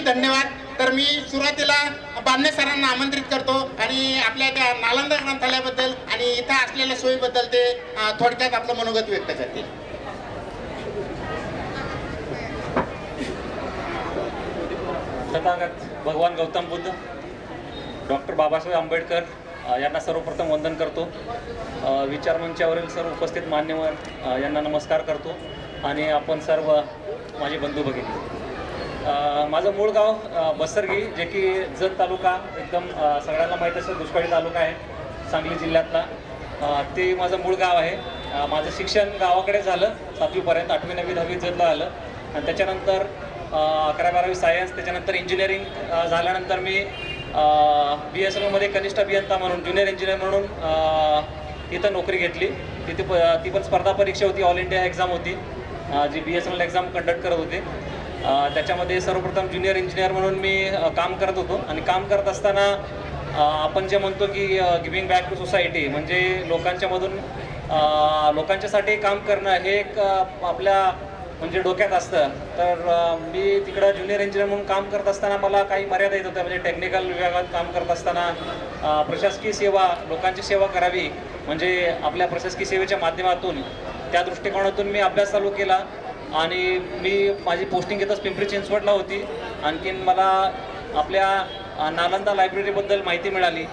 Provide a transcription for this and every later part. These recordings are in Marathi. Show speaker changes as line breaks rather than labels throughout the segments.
मी धन्यवाद. तर मी सुरुवातीला बांधणे सरांना आमंत्रित करतो आणि आपल्या त्या नालंदा ग्रंथालयाबद्दल आणि इथं असलेल्या सोयीबद्दल ते थोडक्यात आपलं मनोगत व्यक्त करतील.
तथागत भगवान गौतम बुद्ध डॉक्टर बाबासाहेब आंबेडकर यांना सर्वप्रथम वंदन करतो. विचारमंचावरील सर्व उपस्थित मान्यवर यांना नमस्कार करतो. आणि आपण सर्व माझे बंधू भगिनी. माझं मूळ गाव बसरगी जे की जत तालुका एकदम सगळ्यांना माहीत असेल दुष्काळी तालुका आहे सांगली जिल्ह्यातला. ते माझं मूळ गाव आहे. माझं शिक्षण गावाकडे झालं सातवीपर्यंत आठवी नववी दहावी जतला आलं. आणि त्याच्यानंतर अकरा बारावी सायन्स त्याच्यानंतर इंजिनिअरिंग झाल्यानंतर मी बी एस एलमध्ये कनिष्ठ अभियंता म्हणून ज्युनियर इंजिनियर म्हणून तिथं इथं नोकरी घेतली. तिथे प ती पण स्पर्धा परीक्षा होती ऑल इंडिया एक्झाम होती. G B S L exam conduct करत होते. त्याच्यामध्ये सर्वप्रथम ज्युनियर इंजिनियर म्हणून मी काम करत होतो. आणि काम करत असताना आपण जे म्हणतो की गिविंग बॅक टू सोसायटी म्हणजे लोकांच्यामधून लोकांच्यासाठी काम करणं हे एक आपल्या म्हणजे डोक्यात असतं. तर मी तिकडं ज्युनियर इंजिनियर म्हणून काम करत असताना मला काही मर्यादा येत होत्या. म्हणजे टेक्निकल विभागात काम करत असताना प्रशासकीय सेवा लोकांची सेवा करावी. म्हणजे आपल्या प्रशासकीय सेवेच्या माध्यमातून त्या दृष्टिकोनातून मी अभ्यास चालू केला. आणि मी माझी पोस्टिंग घेतच पिंपरी चिंचवडला होती. आणखीन मला आपल्या नालंदा लायब्ररीबद्दल माहिती मिळाली.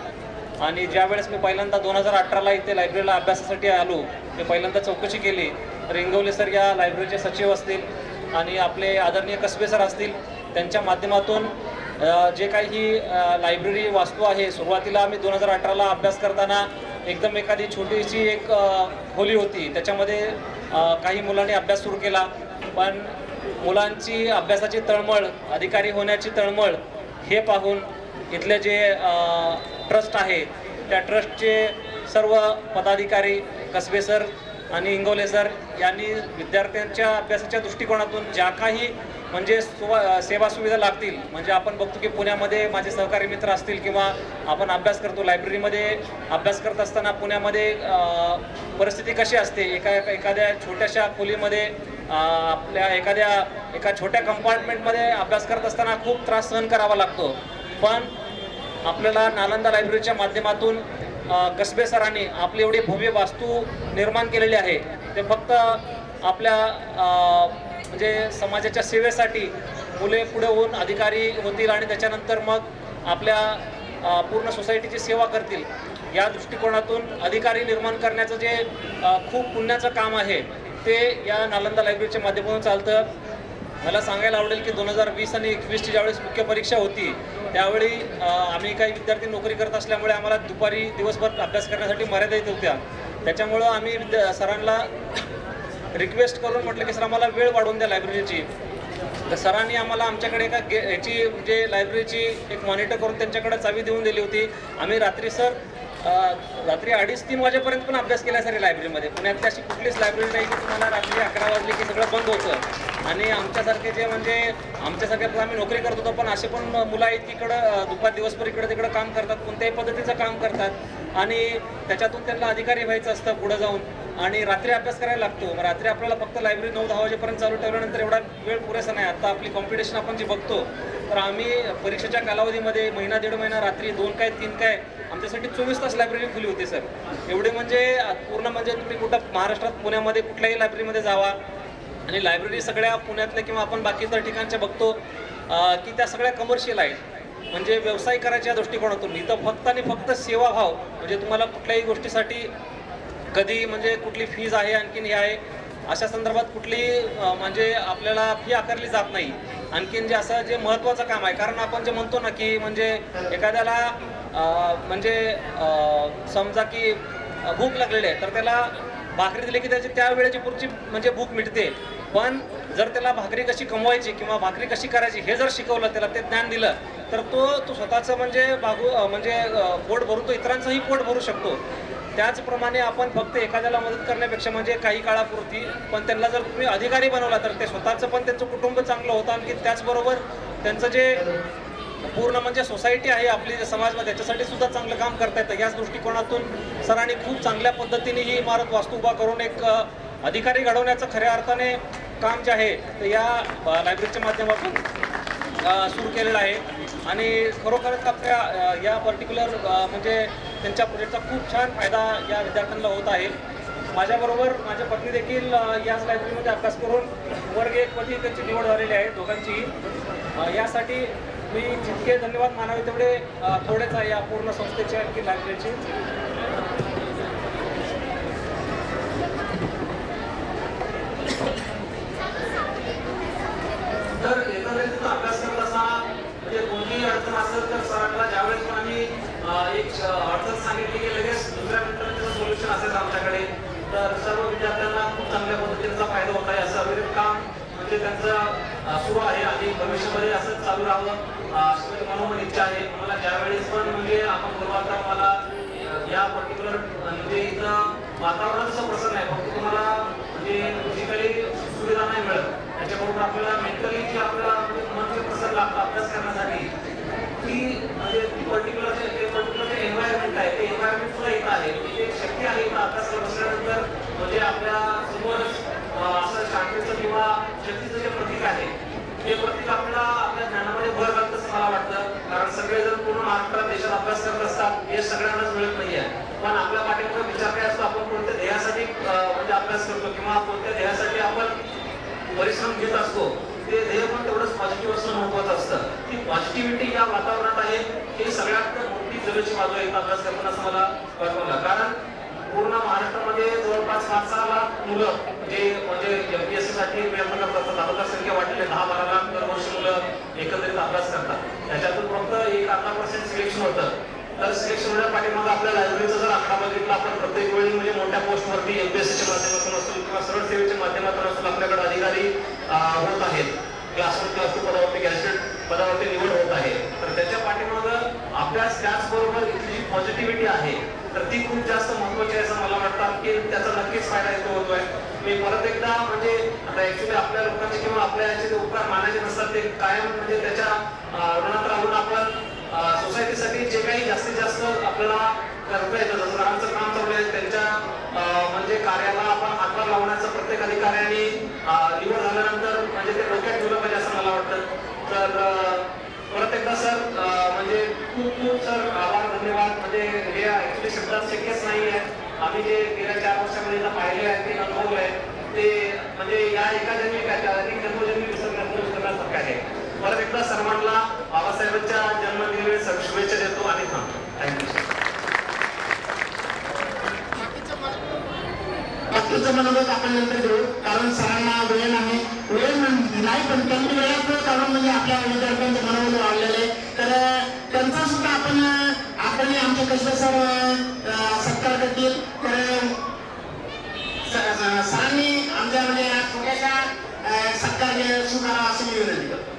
आणि ज्या वेळेस मी पहिल्यांदा दोन हजार अठराला इथे लायब्ररीला अभ्यासासाठी आलो मी पहिल्यांदा चौकशी केली. रेंगवले सर या लायब्ररीचे सचिव असतील आणि आपले आदरणीय कसबे सर असतील त्यांच्या माध्यमातून जे काही ही लायब्ररी वास्तू आहे सुरुवातीला आम्ही दोन हजार अठराला अभ्यास करताना एकदम एखादी छोटीशी एक खोली होती. त्याच्यामध्ये काही मुलांनी अभ्यास सुरू केला. पण मुलांची अभ्यासाची तळमळ अधिकारी होण्याची तळमळ हे पाहून इथले जे ट्रस्ट आहे त्या ट्रस्टचे सर्व पदाधिकारी कसबे सर आणि इंगोले सर यांनी विद्यार्थ्यांच्या अभ्यासाच्या दृष्टिकोनातून ज्या काही म्हणजे सुवा सेवा सुविधा लागतील म्हणजे आपण बघतो की पुण्यामध्ये माझे सहकारी मित्र असतील किंवा आपण अभ्यास करतो लायब्ररीमध्ये अभ्यास करत असताना पुण्यामध्ये परिस्थिती कशी असते? एका एखाद्या छोट्याशा खोलीमध्ये आपल्या एखाद्या एका छोट्या कंपार्टमेंटमध्ये अभ्यास करत असताना खूप त्रास सहन करावा लागतो. पण आपल्याला नालंदा लायब्ररीच्या माध्यमातून कसबे सरांनी आपली एवढी भव्य वास्तू निर्माण केलेली आहे. ते फक्त आपल्या म्हणजे समाजाच्या सेवेसाठी मुले पुढे होऊन अधिकारी होतील आणि त्याच्यानंतर मग आपल्या पूर्ण सोसायटीची सेवा करतील. या दृष्टिकोनातून अधिकारी निर्माण करण्याचं जे खूप पुण्याचं काम आहे ते या नालंदा लायब्ररीच्या माध्यमातून चालतं. मला सांगायला आवडेल की दोन हजार वीस आणि एकवीसची ज्यावेळेस मुख्य परीक्षा होती त्यावेळी आम्ही काही विद्यार्थी नोकरी करत असल्यामुळे आम्हाला दुपारी दिवसभर अभ्यास करण्यासाठी मर्यादा येत होत्या. त्याच्यामुळं आम्ही सरांना रिक्वेस्ट करून म्हटलं की सर आम्हाला वेळ वाढवून द्या लायब्ररीची. तर सरांनी आम्हाला आमच्याकडे एका गे याची म्हणजे लायब्ररीची एक मॉनिटर करून त्यांच्याकडे चावी देऊन दिली होती. आम्ही रात्री सर रात्री अडीच तीन वाजेपर्यंत पण अभ्यास केला सर लायब्ररीमध्ये. पुण्यातली अशी कुठलीच लायब्ररी नाही की तुम्हाला रात्री अकरा वाजले की सगळं बंद होतं. आणि आमच्यासारखे जे म्हणजे आमच्यासारख्या आता आम्ही नोकरी करत होतो पण असे पण मुलं आहेत की इकडं दुपार दिवसभर इकडं तिकडं काम करतात कोणत्याही पद्धतीचं काम करतात. आणि त्याच्यातून त्यांना अधिकारी व्हायचं असतं पुढं जाऊन. आणि रात्री अभ्यास करायला लागतो. मग रात्री आपल्याला फक्त लायब्ररी नऊ दहा वाजेपर्यंत चालू ठेवल्यानंतर एवढा वेळ पुरेसा नाही. आता आपली कॉम्पिटिशन आपण जी बघतो तर आम्ही परीक्षेच्या कालावधीमध्ये महिना दीड महिना रात्री दोन काय तीन काय आमच्यासाठी चोवीस तास लायब्ररी खुली होती सर. एवढे म्हणजे पूर्ण म्हणजे तुम्ही कुठं महाराष्ट्रात पुण्यामध्ये कुठल्याही लायब्ररीमध्ये जावा. आणि लायब्ररी सगळ्या पुण्यातल्या किंवा आपण बाकी इतर ठिकाणच्या बघतो की त्या सगळ्या कमर्शियल आहेत. म्हणजे व्यवसाय करायच्या दृष्टिकोनातून इथं फक्त आणि फक्त सेवाभाव म्हणजे तुम्हाला कुठल्याही गोष्टीसाठी कधी म्हणजे कुठली फीज आहे आणखीन हे आहे अशा संदर्भात कुठली म्हणजे आपल्याला फी आकारली जात नाही. आणखीन जे असं जे महत्त्वाचं काम आहे कारण आपण जे म्हणतो ना की म्हणजे एखाद्याला म्हणजे समजा की भूक लागलेली आहे तर त्याला भाकरी दिली की त्याची त्या वेळेची पुढची म्हणजे भूक मिटते. पण जर त्याला भाकरी कशी कमवायची किंवा भाकरी कशी करायची हे जर शिकवलं त्याला ते ज्ञान दिलं तर तो तो स्वतःचं म्हणजे भागू म्हणजे पोट भरून तो इतरांचंही पोट भरू शकतो. त्याचप्रमाणे आपण फक्त एखाद्याला मदत करण्यापेक्षा म्हणजे काही काळापुरती पण त्यांना जर तुम्ही अधिकारी बनवला तर ते स्वतःचं पण त्यांचं कुटुंब चांगलं होतं. आणखी त्याचबरोबर त्यांचं जे पूर्ण म्हणजे सोसायटी आहे आपली जे समाजमध्ये त्याच्यासाठी सुद्धा चांगलं काम करता येतं याच दृष्टिकोनातून सरांनी खूप चांगल्या पद्धतीने ही इमारत वास्तू उभा करून एक अधिकारी घडवण्याचं खऱ्या अर्थाने काम जे आहे ते या लायब्ररीच्या माध्यमातून
सुरू केलेलं आहे. आणि खरोखरच आपल्या या पर्टिक्युलर म्हणजे त्यांच्या प्रोजेक्टचा खूप छान फायदा या विद्यार्थ्यांना होत आहे. माझ्याबरोबर माझ्या पत्नी देखील याच लायब्ररीमध्ये अभ्यास करून वर्ग एक त्यांची निवड झालेली आहे दोघांचीही. यासाठी मी जितके धन्यवाद मानावे तेवढे थोडेच आहे या पूर्ण संस्थेचे आणखी लायब्ररीचे
तर एकंदरीत अभ्यास असा म्हणजे कोणतीही अडचण असेल तर सरांना ज्यावेळेस पण आम्ही एक अडचण सांगितली की लगेच दुसऱ्या मिनिटात सोल्युशन असेल आमच्याकडे तर सर्व विद्यार्थ्यांना खूप चांगल्या पद्धतीचा फायदा होत आहे. असं अविरत काम म्हणजे त्यांचं अं, सुरू आहे आणि भविष्यामध्ये असंच चालू राहावं. अं, इच्छा आहे. मला ज्यावेळेस पण म्हणजे आपण बोलवा मला या पर्टिक्युलर म्हणजे इथं वातावरण प्रसन्न आहे. फक्त तुम्हाला म्हणजे फिजिकली सुविधा नाही मिळत. त्याच्याबरोबर आपल्याला मेंटली जे आपल्याला म्हणजे मन जे प्रसन्न लागतं अभ्यास करण्यासाठी ती म्हणजे पर्टिक्युलर जे एन्व्हायरमेंट आहे ते एन्व्हायरमेंट सुद्धा इथं आहे म्हणजे एक शक्य आहे इथं अभ्यास करत बसल्यानंतर म्हणजे आपल्या समोरच अं, असं शांतीचं किंवा शक्तीचं जे प्रतीक आहे हे प्रतीक आपल्याला आपल्या ज्ञानामध्ये भर घालतं असं मला वाटतं कारण सगळेजण पूर्ण महाराष्ट्रात देशात अभ्यास करत असतात हे सगळ्यांनाच मिळत नाहीये पण आपल्या पाठीमागे विचार काय असतो आपण कोणत्या ध्येयासाठी अं, म्हणजे अभ्यास करतो किंवा कोणत्या ध्येयासाठी आपण परिश्रम घेत असतो ते ध्येय पण तेवढंच पॉझिटिव्ह असणं महत्वाचं असतं. ती पॉझिटिव्हिटी या वातावरणात आहे हे सगळ्यात मोठी जगाची बाजू आहे. अभ्यास करताना असं मला कळवलं कारण पूर्ण महाराष्ट्रामध्ये जवळपास पाच सहा लाख मुलं जे म्हणजे एमपीएससी साठी प्रयत्न करतात दाखला संख्या वाटली दहा बारा लाख दरवर्षी मुलं एकत्रित अभ्यास करतात. त्याच्यातून फक्त एक अकरा पर्सेंट सिलेक्शन होतं. तर सिलेक्शन होण्या पाठीमागं आपल्या लायब्ररीचा जर आकडा बघितला आपण प्रत्येक वेळी म्हणजे मोठ्या पोस्टवरती एमपीएससीच्या माध्यमातून असेल किंवा सरळ सेवेच्या माध्यमातून असेल आपल्याकडे अधिकारी होत आहेत. क्लास वन क्लास टू पदावरती गॅजेट पदावरती निवड होत आहे. तर त्याच्या पाठीमागं आपल्या त्याचबरोबर इथली जी पॉझिटिव्हिटी आहे तर ती खूप जास्त महत्वाची आहे असं मला वाटतं. की त्याचा नक्कीच फायदा येतो होतोय. मी परत एकदा म्हणजे आता ऍक्च्युली आपल्या लोकांचे किंवा आपल्या याचे उपकार मानायचे नसतात ते कायम म्हणजे त्याच्या ऋणात आपल्याला करता येतं. जसं रामचं काम चालू आहे त्यांच्या म्हणजे कार्याला आपण हातभार लावण्याचं प्रत्येक अधिकाऱ्यांनी निवड झाल्यानंतर म्हणजे ते डोक्यात ठेवलं पाहिजे असं मला वाटतं. तर परत एकदा सर म्हणजे खूप खूप सर आभार धन्यवाद. म्हणजे हे ऍक्च्युली शब्दात शक्यच नाही आहे आम्ही जे गेल्या चार वर्षामध्ये पाहिले आहे ते अनुभवलं आहे. ते म्हणजे या एका जन्मी काय जन्मजन्मी अनेक विसरण्यासारखं आहे. परत एकदा सर्वांना बाबासाहेबांच्या
बाकीचं मनोगत आपण नंतर देऊ कारण सरांना वेळ नाही. वेळ नाही पण कमी वेळाचं कारण म्हणजे आपल्या विद्यार्थ्यांचे मनोगत वाढलेले. तर त्यांचा सुद्धा आपण आपण आमचे कष्ट सर सत्कार करतील. तर सरांनी आमच्या म्हणजे छोट्याशा सत्कार स्वीकारावा असं मी विनंती करतो.